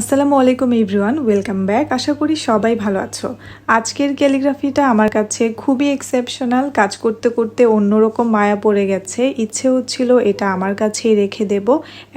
আসসালামু আলাইকুম everyone, welcome back. আশা করি সবাই ভালো আছো। আজকের ক্যালিগ্রাফিটা আমার কাছে খুবই এক্সেপশনাল, কাজ করতে করতে অন্যরকম মায়া পড়ে গেছে। ইচ্ছে হচ্ছিল এটা আমার কাছেই রেখে দেব।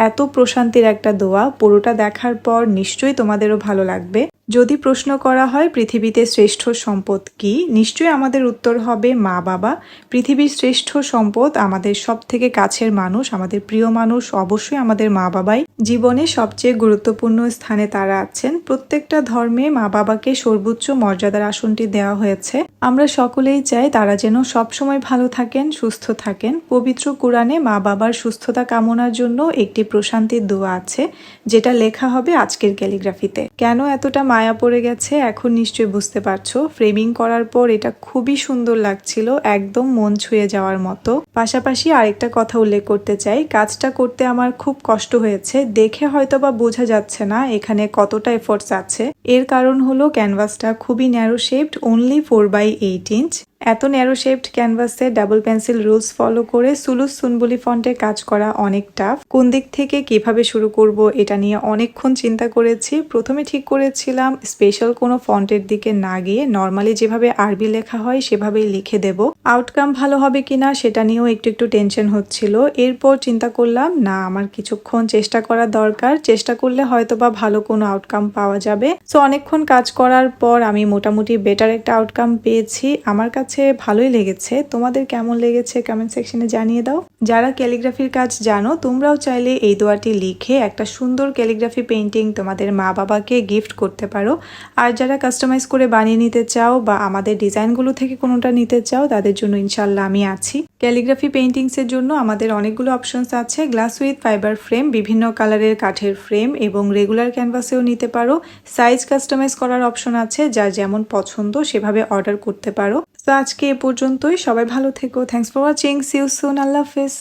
এত প্রশান্তির একটা দোয়া, পুরোটা দেখার পর নিশ্চয়ই তোমাদেরও ভালো লাগবে। যদি প্রশ্ন করা হয়, পৃথিবীতে শ্রেষ্ঠ সম্পদ কি? নিশ্চয়ই আমাদের উত্তর হবে মা বাবা। পৃথিবীর শ্রেষ্ঠ সম্পদ আমাদের সব থেকে কাছের মানুষ, আমাদের প্রিয় মানুষ অবশ্যই আমাদের মা বাবাই। জীবনে সবচেয়ে গুরুত্বপূর্ণ স্থানে তারা আছেন। প্রত্যেকটা ধর্মে মা বাবাকে সর্বোচ্চ মর্যাদার আসনটি দেওয়া হয়েছে। আমরা সকলেই চাই তারা যেন সবসময় ভালো থাকেন, সুস্থ থাকেন। পবিত্র কোরআনে মা বাবার সুস্থতা কামনার জন্য একটি প্রশান্তির দোয়া আছে, যেটা লেখা হবে আজকের ক্যালিগ্রাফিতে। কেন এতটা মায়া পড়ে গেছে এখন নিশ্চয়ই বুঝতে পারছ। ফ্রেমিং করার পর এটা খুবই সুন্দর লাগছিল, একদম মন ছুঁয়ে যাওয়ার মতো। পাশাপাশি আরেকটা কথা উল্লেখ করতে চাই, কাজটা করতে আমার খুব কষ্ট হয়েছে। দেখে হয়তো বা বোঝা যাচ্ছে না এখানে কতটা এফোর্টস আছে। এর কারণ হলো ক্যানভাসটা খুবই narrow shaped only four by eight inch এত ন্যারো শেপড ক্যানভাসে ডাবল পেন্সিল রুলস ফলো করে সুলুস সুনবুলি ফন্টে কাজ করা অনেক টাফ কোন দিক থেকে কীভাবে শুরু করব এটা নিয়ে অনেকক্ষণ চিন্তা করেছি। প্রথমে ঠিক করেছিলাম স্পেশাল কোনো ফন্টের দিকে না গিয়ে নর্মালি যেভাবে আরবি লেখা হয় সেভাবেই লিখে দেব। আউটকাম ভালো হবে কিনা সেটা নিয়েও একটু একটু টেনশন হচ্ছিল। এরপর চিন্তা করলাম, না, আমার কিছুক্ষণ চেষ্টা করা দরকার। চেষ্টা করলে হয়তো বা ভালো কোনো আউটকাম পাওয়া যাবে। সো অনেকক্ষণ কাজ করার পর আমি মোটামুটি বেটার একটা আউটকাম পেয়েছি। আমার কাছে ভালোই লেগেছে। তোমাদের কেমন লেগেছে কমেন্ট সেকশনে জানিয়ে দাও। যারা ক্যালিগ্রাফির কাজ জানো, তোমরাও চাইলে এই দোয়াটি লিখে একটা সুন্দর ক্যালিগ্রাফি পেন্টিং তোমাদের মা বাবাকে গিফট করতে পারো। আর যারা কাস্টমাইজ করে বানিয়ে নিতে চাও বা আমাদের ডিজাইনগুলো থেকে কোনোটা নিতে চাও, তাদের জন্য ইনশাল্লাহ আমি আছি। ক্যালিগ্রাফি পেন্টিংসের জন্য আমাদের অনেকগুলো অপশনস আছে। গ্লাস উইথ ফাইবার ফ্রেম বিভিন্ন কালারের কাঠের ফ্রেম এবং রেগুলার ক্যানভাসেও নিতে পারো। সাইজ কাস্টমাইজ করার অপশন আছে। যার যেমন পছন্দ, সেভাবে অর্ডার করতে পারো। তো আজকে এ পর্যন্তই। সবাই ভালো থেকো। Thanks for watching see you soon আল্লাহ হাফেজ।